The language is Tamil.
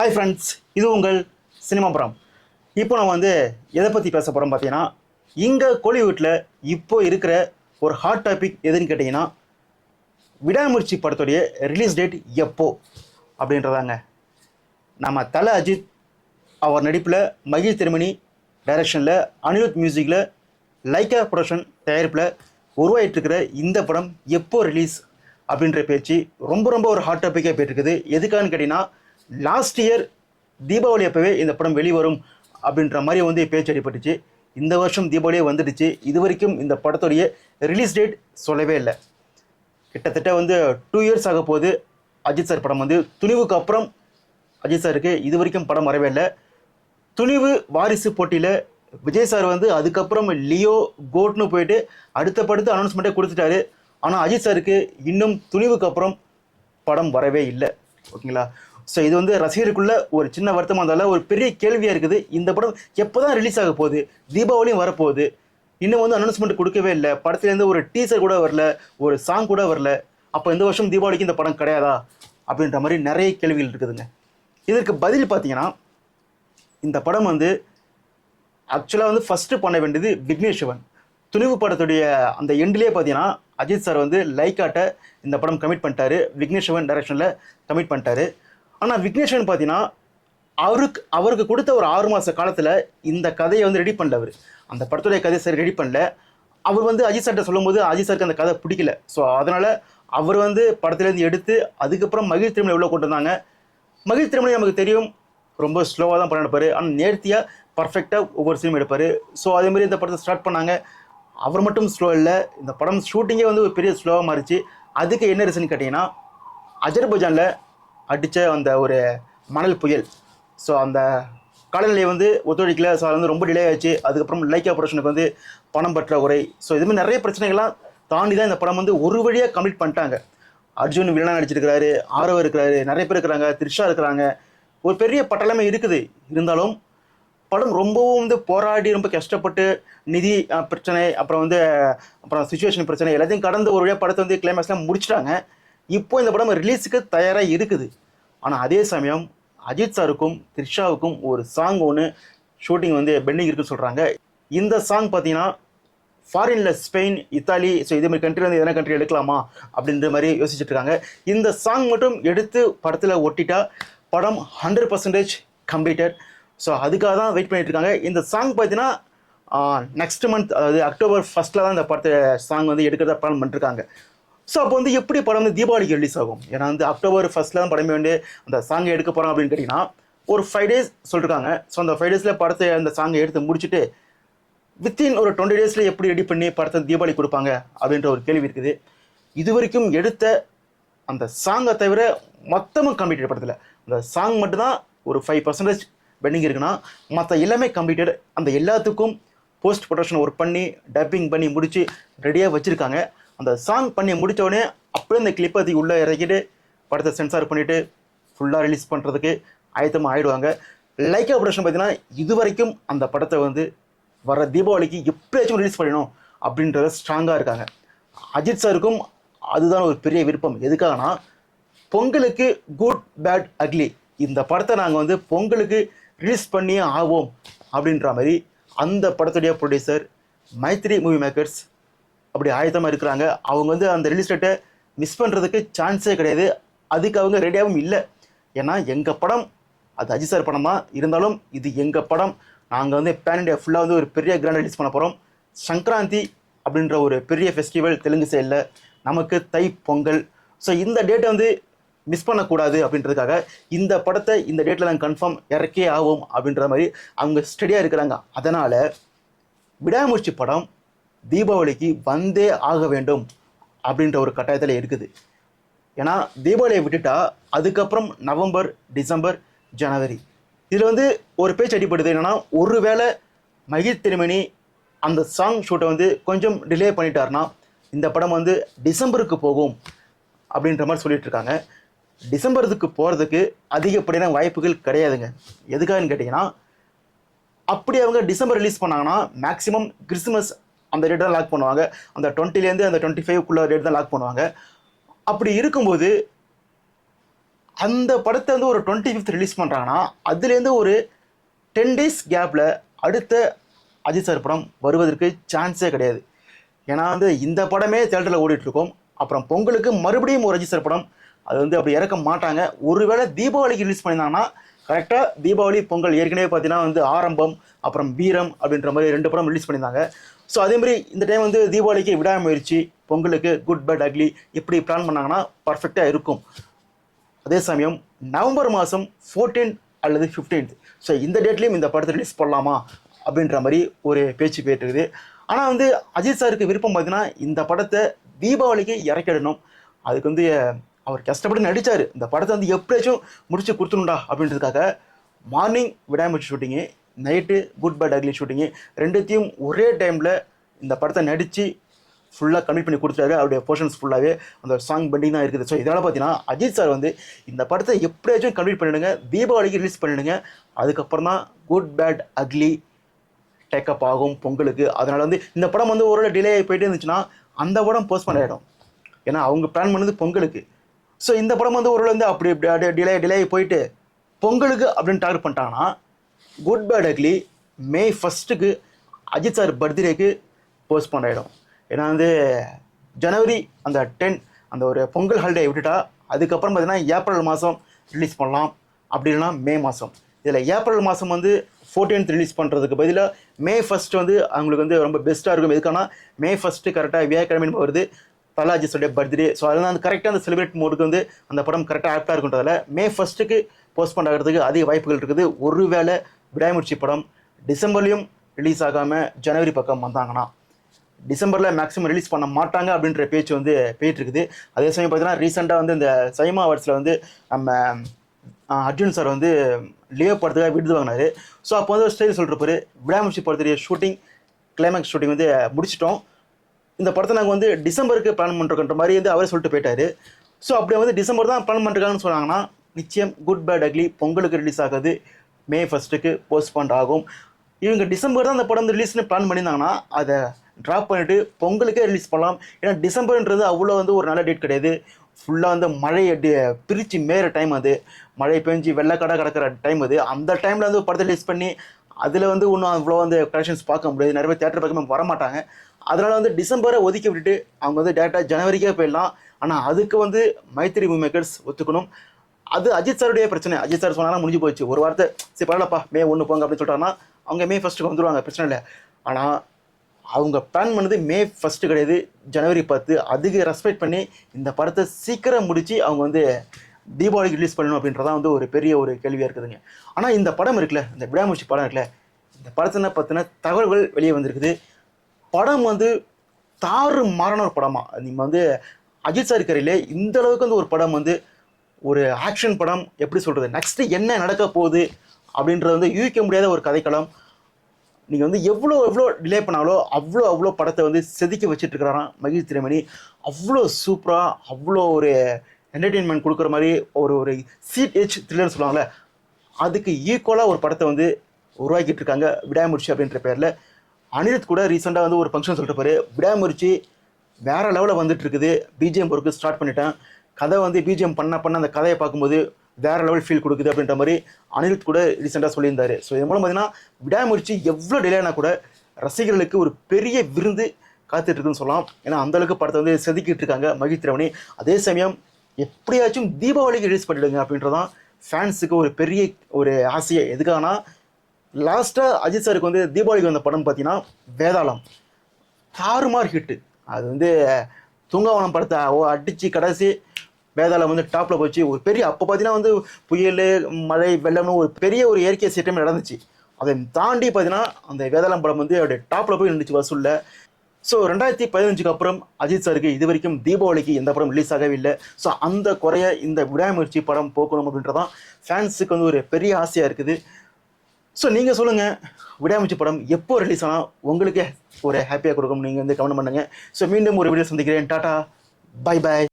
ஹாய் ஃப்ரெண்ட்ஸ் இது உங்கள் சினிமாபுரம் இப்போ நம்ம வந்து எதை பற்றி பேச போகிறோம் பார்த்தீங்கன்னா இங்கே கோலிவுட்டில் இப்போ இருக்கிற ஒரு ஹாட் டாபிக் எதுன்னு கேட்டிங்கன்னா விடாமுயற்சி படத்துடைய ரிலீஸ் டேட் எப்போ அப்படின்றதாங்க. நம்ம தல அஜித் அவர் நடிப்பில் மகிழ் திருமணி டைரக்ஷனில் அனிருத் மியூசிக்கில் லைக்கா ப்ரொடக்ஷன் தயாரிப்பில் உருவாயிட்டிருக்கிற இந்த படம் எப்போ ரிலீஸ் அப்படின்ற பேச்சு ரொம்ப ரொம்ப ஒரு ஹாட் டாப்பிக்காக போயிட்டுருக்குது. எதுக்கான்னு கேட்டிங்கன்னா லாஸ்ட் இயர் தீபாவளி அப்போவே இந்த படம் வெளிவரும் அப்படின்ற மாதிரி வந்து பேச்சு அடிபட்டுச்சு. இந்த வருஷம் தீபாவளியே வந்துடுச்சு. இது வரைக்கும் இந்த படத்துடைய ரிலீஸ் டேட் சொல்லவே இல்லை. கிட்டத்தட்ட வந்து டூ இயர்ஸ் ஆக போகுது. அஜித் சார் படம் வந்து. துணிவுக்கு அப்புறம் அஜித் சாருக்கு இது வரைக்கும் படம் வரவே இல்லை. துணிவு வாரிசு போட்டியில் விஜய் சார் வந்து அதுக்கப்புறம் லியோ கோட்னு போயிட்டு அடுத்த படத்து அனௌன்ஸ்மெண்ட்டே கொடுத்துட்டாரு. ஆனால் அஜித் சாருக்கு இன்னும் துணிவுக்கு அப்புறம் படம் வரவே இல்லை. ஓகேங்களா? ஸோ இது வந்து ரசிகருக்குள்ள ஒரு சின்ன வருத்தமாக இருந்தாலும் ஒரு பெரிய கேள்வியாக இருக்குது. இந்த படம் எப்போ தான் ரிலீஸ் ஆக போகுது? தீபாவளியும் வரப்போகுது. இன்னும் வந்து அனௌன்ஸ்மெண்ட் கொடுக்கவே இல்லை. படத்துலேருந்து ஒரு டீசர் கூட வரல. ஒரு சாங் கூட வரல. அப்போ இந்த வருஷம் தீபாவளிக்கு இந்த படம் கிடையாதா? அப்படின்ற மாதிரி நிறைய கேள்விகள் இருக்குதுங்க. இதற்கு பதில் பார்த்தீங்கன்னா இந்த படம் வந்து ஆக்சுவலாக வந்து ஃபஸ்ட்டு பண்ண வேண்டியது விக்னேஷ் சிவன் துணிவு படத்துடைய அந்த எண்ட்லேயே பார்த்தீங்கன்னா அஜித் சார் வந்து லைக்காட்ட இந்த படம் கமிட் பண்ணிட்டாரு. விக்னேஷ் சிவன் டைரக்ஷனில் கமிட் பண்ணிட்டாரு. ஆனால் விக்னேஷன் பார்த்தீங்கன்னா அவருக்கு அவருக்கு கொடுத்த ஒரு ஆறு மாத காலத்தில் இந்த கதையை வந்து ரெடி பண்ணல அவர். அந்த படத்துடைய கதையை சரி ரெடி பண்ணல. அவர் வந்து அஜித் சார்கிட்ட சொல்லும்போது அஜித் சாருக்கு அந்த கதை பிடிக்கல. ஸோ அதனால் அவர் வந்து படத்துலேருந்து எடுத்து அதுக்கப்புறம் மகிழ் திருமணி எவ்வளோ கொண்டு வந்தாங்க. மகிழ் திருமணி நமக்கு தெரியும். ரொம்ப ஸ்லோவாக தான் படம் எடுப்பார். ஆனால் நேர்த்தியாக பர்ஃபெக்டாக ஒவ்வொரு சீனும் எடுப்பார். ஸோ அதேமாதிரி இந்த படத்தை ஸ்டார்ட் பண்ணாங்க. அவர் மட்டும் ஸ்லோ இல்லை. இந்த படம் ஷூட்டிங்கே வந்து ஒரு பெரிய ஸ்லோவாக மாறிச்சு. அதுக்கு என்ன ரீசன் கேட்டிங்கன்னா அஜர்பஜானில் அடித்த அந்த ஒரு மணல் புயல். ஸோ அந்த காலநிலை வந்து ஒத்துழைக்கல. ஸோ அது வந்து ரொம்ப டிலே ஆச்சு அதுக்கப்புறம் லைக் ஆப்ரேஷனுக்கு வந்து பணம் பற்றாக்குறை ஸோ இதுமாதிரி நிறைய பிரச்சனைகள்லாம் தாண்டி தான் இந்த படம் வந்து ஒரு வழியாக கம்ப்ளீட் பண்ணிட்டாங்க. அர்ஜுன் வில்லனா நடிச்சிருக்கிறாரு ஆரவ் இருக்கிறாரு நிறைய பேர் இருக்கிறாங்க த்ரிஷா இருக்கிறாங்க. ஒரு பெரிய பட்டலமே இருக்குது. இருந்தாலும் படம் ரொம்பவும் வந்து போராடி ரொம்ப கஷ்டப்பட்டு நிதி பிரச்சனை அப்புறம் வந்து அப்புறம் சுச்சுவேஷன் பிரச்சனை எல்லாத்தையும் கடந்து ஒரு வழியாக படத்தை வந்து கிளைமேக்ஸ்லாம் முடிச்சிட்டாங்க. இப்போ இந்த படம் ரிலீஸுக்கு தயாராக இருக்குது. ஆனால் அதே சமயம் அஜித் சாருக்கும் த்ரிஷாவுக்கும் ஒரு சாங் ஒன்று ஷூட்டிங் வந்து பெண்டிங் இருக்குன்னு சொல்கிறாங்க இந்த சாங் பார்த்தீங்கன்னா ஃபாரின்ல ஸ்பெயின் இத்தாலி ஸோ இதே மாதிரி கண்ட்ரி வந்து எதனா கண்ட்ரி எடுக்கலாமா அப்படின்ற மாதிரி யோசிச்சுட்டு இருக்காங்க. இந்த சாங் மட்டும் எடுத்து படத்தில் ஒட்டிட்டா படம் ஹண்ட்ரட் பர்சன்டேஜ் கம்ப்ளீட்டட் ஸோ அதுக்காக தான் வெயிட் பண்ணிட்டு இருக்காங்க. இந்த சாங் பார்த்தீங்கன்னா நெக்ஸ்ட் மந்த் அதாவது அக்டோபர் ஃபஸ்ட்டில் தான் இந்த படத்தை சாங் வந்து எடுக்கிறதா பிளான் பண்ணிருக்காங்க. ஸோ அப்போ வந்து எப்படி படம் வந்து தீபாவளிக்கு ரிலீஸ் ஆகும்? ஏன்னா வந்து அக்டோபர் ஃபஸ்ட்டில் தான் படமே வந்து அந்த சாங்கை எடுக்க போகிறோம் அப்படின்னு கேட்டிங்கன்னா ஒரு ஃபைவ் டேஸ் சொல்லிருக்காங்க. ஸோ அந்த ஃபைவ் டேஸில் படத்தை அந்த சாங்கை எடுத்து முடிச்சுட்டு வித்தின் ஒரு டுவெண்ட்டி டேஸில் எப்படி ரெடி பண்ணி படத்தை தீபாவளி கொடுப்பாங்க? அப்படின்ற ஒரு கேள்வி இருக்குது. இது வரைக்கும் எடுத்த அந்த சாங்கை தவிர மொத்தமும் கம்ப்ளீட்டட் படத்தில். அந்த சாங் மட்டும்தான் ஒரு ஃபைவ் பர்சன்டேஜ் பெண்டிங் இருக்குன்னா மற்ற எல்லாமே கம்ப்ளீட்டட் அந்த எல்லாத்துக்கும் போஸ்ட் ப்ரொடக்ஷன் ஒர்க் பண்ணி டப்பிங் பண்ணி முடித்து ரெடியாக வச்சுருக்காங்க. அந்த சாங் பண்ணி முடித்தோடனே அப்படியே அந்த கிளிப்பை அதுக்கு உள்ளே இறக்கிட்டு படத்தை சென்சார் பண்ணிவிட்டு ஃபுல்லாக ரிலீஸ் பண்ணுறதுக்கு ஆயத்தமாக ஆயிடுவாங்க. லைக்கா ப்ரொடக்ஷன் பார்த்தீங்கன்னா இது வரைக்கும் அந்த படத்தை வந்து வர தீபாவளிக்கு எப்படியாச்சும் ரிலீஸ் பண்ணணும் அப்படின்றத ஸ்ட்ராங்காக இருக்காங்க. அஜித் சாருக்கும் அதுதான் ஒரு பெரிய விருப்பம். எதுக்காகனா பொங்கலுக்கு குட் பேட் அக்லி இந்த படத்தை நாங்கள் வந்து பொங்கலுக்கு ரிலீஸ் பண்ணியே ஆவோம் அப்படின்ற மாதிரி அந்த படத்துடைய ப்ரொடியூசர் மைத்ரி மூவி மேக்கர்ஸ் அப்படி ஆயத்தமாக இருக்கிறாங்க. அவங்க வந்து அந்த ரிலீஸ் டேட்டை மிஸ் பண்ணுறதுக்கு சான்ஸே கிடையாது. அதுக்கு அவங்க ரெடியாகவும் இல்லை. ஏன்னா எங்கள் படம் அது அஜித் சார் படம் தான் இருந்தாலும் இது எங்கள் படம். நாங்கள் வந்து பேன் இண்டியா ஃபுல்லாக வந்து ஒரு பெரிய கிராண்ட் ரிலீஸ் பண்ண போகிறோம் சங்கராந்தி அப்படின்ற ஒரு பெரிய ஃபெஸ்டிவல் தெலுங்கு சைடில் நமக்கு தை பொங்கல். ஸோ இந்த டேட்டை வந்து மிஸ் பண்ணக்கூடாது அப்படின்றதுக்காக இந்த படத்தை இந்த டேட்டில் நாங்கள் கன்ஃபார்ம் இறக்கே ஆகும் அப்படின்ற மாதிரி அவங்க ஸ்டடியாக இருக்கிறாங்க. அதனால் விடாமூர்ச்சி படம் தீபாவளிக்கு வந்தே ஆக வேண்டும் அப்படின்ற ஒரு கட்டாயத்தில் இருக்குது. ஏன்னா தீபாவளியை விட்டுட்டா அதுக்கப்புறம் நவம்பர் டிசம்பர் ஜனவரி. இதில் வந்து ஒரு பேச்சு அடிப்படுது என்னென்னா ஒருவேளை மகிழ் திருமணி அந்த சாங் ஷூட்டை வந்து கொஞ்சம் டிலே பண்ணிட்டார்னா இந்த படம் வந்து டிசம்பருக்கு போகும் அப்படின்ற மாதிரி சொல்லிட்டு இருக்காங்க. டிசம்பருக்கு போகிறதுக்கு அதிகப்படியான வாய்ப்புகள் கிடையாதுங்க. எதுக்காகன்னு கேட்டிங்கன்னா அப்படி அவங்க டிசம்பர் ரிலீஸ் பண்ணாங்கன்னா மேக்ஸிமம் கிறிஸ்மஸ் அந்த ரேட் தான் லாக் பண்ணுவாங்க. அந்த டுவெண்ட்டிலேருந்து அந்த டுவெண்ட்டி ஃபைவ்க்குள்ள ரேட் தான் லாக் பண்ணுவாங்க. அப்படி இருக்கும்போது அந்த படத்தை வந்து ஒரு டுவெண்ட்டி ஃபிஃப்த் ரிலீஸ் பண்ணுறாங்கன்னா அதுலேருந்து ஒரு டென் டேஸ் கேப்பில் அடுத்த அஜித் சார் படம் வருவதற்கு சான்ஸே கிடையாது. ஏன்னா வந்து இந்த படமே தேட்டரில் ஓடிட்டுருக்கோம். அப்புறம் பொங்கலுக்கு மறுபடியும் ஒரு அஜித் சார் படம் அது வந்து அப்படி இறக்க மாட்டாங்க. ஒருவேளை தீபாவளிக்கு ரிலீஸ் பண்ணியிருந்தாங்கன்னா கரெக்டாக தீபாவளி பொங்கல் ஏற்கனவே பார்த்தீங்கன்னா வந்து ஆரம்பம் அப்புறம் வீரம் அப்படின்ற மாதிரி ரெண்டு படம் ரிலீஸ் பண்ணியிருந்தாங்க. ஸோ அதேமாதிரி இந்த டைம் வந்து தீபாவளிக்கு விடாமுயற்சி பொங்கலுக்கு குட் பேட் அக்லி இப்படி பிளான் பண்ணாங்கன்னா பர்ஃபெக்டாக இருக்கும். அதே சமயம் நவம்பர் மாதம் 14th அல்லது 15th ஸோ இந்த டேட்லேயும் இந்த படத்தை ரிலீஸ் பண்ணலாமா அப்படின்ற மாதிரி ஒரு பேச்சு போயிட்டுருக்குது ஆனால் வந்து அஜித் சாருக்கு விருப்பம் பார்த்தீங்கன்னா இந்த படத்தை தீபாவளிக்கு இறக்கிடணும் அதுக்கு வந்து அவர் கஷ்டப்பட்டு நடித்தார் இந்த படத்தை வந்து எப்படியாச்சும் முடிச்சு கொடுத்துணுண்டா அப்படின்றதுக்காக morning Vidaamuyarchi shooting night good bye ugly shooting ரெண்டுத்தையும் ஒரே டைமில் இந்த படத்தை நடித்து ஃபுல்லாக கம்ப்ளீட் பண்ணி கொடுத்துட்டாரு. அவருடைய போர்ஷன்ஸ் ஃபுல்லாகவே அந்த சாங் பெண்டிங் தான் இருக்குது. ஸோ இதனால் பார்த்தீங்கன்னா அஜித் சார் வந்து இந்த படத்தை எப்படியாச்சும் கம்ப்ளீட் பண்ணிடுங்க. தீபாவளிக்கு ரிலீஸ் பண்ணிடுங்க. அதுக்கப்புறம் தான் குட் பேட் அக்லி டேக்கப் ஆகும் பொங்கலுக்கு. அதனால் வந்து இந்த படம் வந்து ஒரு டிலே ஆகி போயிட்டே இருந்துச்சுன்னா அந்த படம் போஸ்ட்போன் ஆகிடும் ஏன்னா அவங்க பிளான் பண்ணது பொங்கலுக்கு. ஸோ இந்த படம் வந்து ஒரு வந்து அப்படி டிலே டிலே ஆகி போயிட்டு பொங்கலுக்கு அப்படின்னு டார்கெட் பண்ணிட்டாங்கன்னா குட் பேட் அக்லி மே ஃபஸ்ட்டுக்கு அஜித் சார் பர்த்டேக்கு போஸ்ட்போன் ஆகிடும் ஏன்னா வந்து ஜனவரி அந்த டென் அந்த ஒரு பொங்கல் ஹாலிடே விட்டுட்டா அதுக்கப்புறம் பார்த்தீங்கன்னா ஏப்ரல் மாதம் ரிலீஸ் பண்ணலாம் அப்படி இல்லைன்னா மே மாதம் இதில் ஏப்ரல் மாதம் வந்து 14th ரிலீஸ் பண்ணுறதுக்கு பதிலாக மே ஃபஸ்ட் வந்து அவங்களுக்கு வந்து ரொம்ப பெஸ்ட்டாக இருக்கும். எதுக்கானா மே ஃபஸ்ட்டு கரெக்டாக வியாக்கிழமை வருது தலாஜிஸோடைய பர்த்டே ஸோ அதெல்லாம் வந்து கரெக்டாக அந்த செலிப்ரேட் மோடுக்கு வந்து அந்த படம் கரெக்டாக ஆப்டாக இருக்குன்றதால மே ஃபஸ்ட்டுக்கு போஸ்ட்போன் ஆகிறதுக்கு அதிக வாய்ப்புகள் இருக்குது. ஒருவேளை விடாமுயற்சி படம் டிசம்பர்லேயும் ரிலீஸ் ஆகாமல் ஜனவரி பக்கம் வந்தாங்கன்னா டிசம்பரில் மேக்ஸிமம் ரிலீஸ் பண்ண மாட்டாங்க அப்படின்ற பேச்சு வந்து போயிட்டுருக்குது. அதே சமயம் பார்த்தீங்கன்னா ரீசெண்டாக வந்து இந்த சைமா அவார்ட்ஸில் வந்து நம்ம அர்ஜுன் சார் வந்து லியோ படத்துக்காக விருது வாங்கினார். ஸோ அப்போ வந்து ஒரு ஸ்டைல் சொல்கிறப்பாரு விடாமுயற்சி படத்துடைய ஷூட்டிங் கிளைமேக்ஸ் ஷூட்டிங் வந்து முடிச்சிட்டோம். இந்த படத்தை நாங்கள் வந்து டிசம்பருக்கு பிளான் பண்ணுறோன்ற மாதிரி வந்து அவரே சொல்லிட்டு போயிட்டாரு. ஸோ அப்படியே வந்து டிசம்பர் தான் பிளான் பண்ணுறாங்கன்னு சொன்னாங்கன்னா நிச்சயம் குட் பேட் அக்லி பொங்கலுக்கு ரிலீஸ் ஆகுது. மே ஃபஸ்ட்டுக்கு போஸ்ட்பாண்ட் ஆகும். இவங்க டிசம்பர் தான் அந்த படம் வந்து ரிலீஸ்னு பிளான் பண்ணியிருந்தாங்கன்னா அதை ட்ராப் பண்ணிவிட்டு பொங்கலுக்கே ரிலீஸ் பண்ணலாம். ஏன்னா டிசம்பர்ன்றது அவ்வளோ வந்து ஒரு நல்ல டேட் கிடையாது. ஃபுல்லாக வந்து மழை பிரித்து மேற டைம் அது. மழை பெஞ்சு வெள்ளக்கடை கிடக்கிற டைம் அது. அந்த டைமில் வந்து ஒரு படத்தை ரிலீஸ் பண்ணி அதில் வந்து இன்னும் அவ்வளோ வந்து கலெக்ஷன்ஸ் பார்க்க முடியாது. நிறைய பேர் தேட்டர் பக்கமே வர மாட்டாங்க அதனால் வந்து டிசம்பரை ஒதுக்கி விட்டுட்டு அவங்க வந்து டேரெக்டாக ஜனவரிக்கே போயிடலாம். ஆனால் அதுக்கு வந்து மைத்திரி மூவி மேக்கர்ஸ் ஒத்துக்கணும். அது அஜித் சாருடைய பிரச்சனை. அஜித் சார் சொன்னா முடிஞ்சு போச்சு. ஒரு வார்த்தை சரி பரவாயில்லப்பா மே ஒன்று போங்க அப்படின்னு சொல்லிட்டாங்கன்னா அவங்க மே ஃபஸ்ட்டுக்கு வந்துடுவாங்க பிரச்சனை இல்லை. ஆனால் அவங்க பிளான் பண்ணது மே ஃபஸ்ட்டு கிடையாது. ஜனவரி பத்து. அதுக்கு ரெஸ்பெக்ட் பண்ணி இந்த படத்தை சீக்கிரம் முடித்து அவங்க வந்து தீபாவளிக்கு ரிலீஸ் பண்ணணும் அப்படின்றதான் வந்து ஒரு பெரிய ஒரு கேள்வியாக இருக்குதுங்க. ஆனால் இந்த படம் இருக்குல்ல இந்த விடாமுயற்சி படம் இருக்குல்ல இந்த படத்தின பற்றின தகவல்கள் வெளியே வந்திருக்குது. படம் வந்து தாறு மாறான ஒரு படமாக நீங்கள் வந்து அஜித் சார் கரையிலே இந்த அளவுக்கு வந்து ஒரு படம் வந்து ஒரு ஆக்ஷன் படம் எப்படி சொல்கிறது நெக்ஸ்ட்டு என்ன நடக்க போகுது அப்படின்றது வந்து யூகிக்க முடியாத ஒரு கதைக்களம். நீங்கள் வந்து எவ்வளோ எவ்வளோ டிலே பண்ணாலோ அவ்வளோ அவ்வளோ படத்தை வந்து செதுக்கி வச்சுட்டுருக்கிறாராம் மகிழ் திரைமணி அவ்வளோ சூப்பராக அவ்வளோ ஒரு என்டர்டெயின்மெண்ட் கொடுக்குற மாதிரி ஒரு ஒரு சீட் ஏஜ் த்ரில்லர் சொல்லுவாங்கள்ல அதுக்கு ஈக்குவலாக ஒரு படத்தை வந்து உருவாக்கிட்டு இருக்காங்க விடாமுயற்சி அப்படின்ற பேரில். அனிருத் கூட ரீசெண்டாக வந்து ஒரு ஃபங்க்ஷன் சொல்லிட்டு போய் விடாமுயற்சி வேறு லெவலில் வந்துட்டு இருக்குது பிஜிஎம் ஒர்க்கு ஸ்டார்ட் பண்ணிட்டேன். கதை வந்து பிஜிஎம் பண்ண பண்ண அந்த கதையை பார்க்கும்போது வேற லெவல் ஃபீல் கொடுக்குது அப்படின்ற மாதிரி அனிருத் கூட ரீசெண்டாக சொல்லியிருந்தாரு. ஸோ இதன் மூலம் பார்த்தீங்கன்னா விடாமுயற்சி எவ்வளோ டிலேனா கூட ரசிகர்களுக்கு ஒரு பெரிய விருந்து காத்துட்ருக்குன்னு சொல்லலாம். ஏன்னா அந்த அளவுக்கு படத்தை வந்து செதுக்கிட்டு இருக்காங்க மகிழ் அதே சமயம் எப்படியாச்சும் தீபாவளிக்கு ரிலீஸ் பண்ணிடுங்க அப்படின்றதான் ஃபேன்ஸுக்கு ஒரு பெரிய ஒரு ஆசையை. எதுக்காகனா லாஸ்ட்டாக அஜித் சாருக்கு வந்து தீபாவளிக்கு வந்த படம் பார்த்தீங்கன்னா வேதாளம். தாறுமாறு ஹிட்டு அது வந்து தூங்காவனம் படத்தை ஓ அடித்து கடைசி வேதாளம் வந்து டாப்பில் போச்சு. ஒரு பெரிய அப்போ பார்த்தீங்கன்னா வந்து புயல் மழை வெள்ளம்னு ஒரு பெரிய ஒரு இயற்கை சீற்றமே நடந்துச்சு. அதை தாண்டி பார்த்தீங்கன்னா அந்த வேதாளம் படம் வந்து அப்படியே டாப்பில் போய் நின்றுச்சு வசூலில். ஸோ ரெண்டாயிரத்தி பதினஞ்சுக்கு அப்புறம் அஜித் சாருக்கு இது வரைக்கும் தீபாவளிக்கு எந்த படம் ரிலீஸ் ஆகவே இல்லை. ஸோ அந்த குறைய இந்த விடாமுயற்சி படம் போக்கணும் அப்படின்றதான் ஃபேன்ஸுக்கு வந்து ஒரு பெரிய ஆசையாக இருக்குது. ஸோ நீங்கள் சொல்லுங்கள் விடாமுயற்சி படம் எப்போ ரிலீஸ் ஆனால் உங்களுக்கு ஒரு ஹாப்பியாக கொடுக்கும் நீங்கள் வந்து கவனம் பண்ணுங்கள் ஸோ மீண்டும் ஒரு வீடியோ சந்திக்கிறேன். Tata bye bye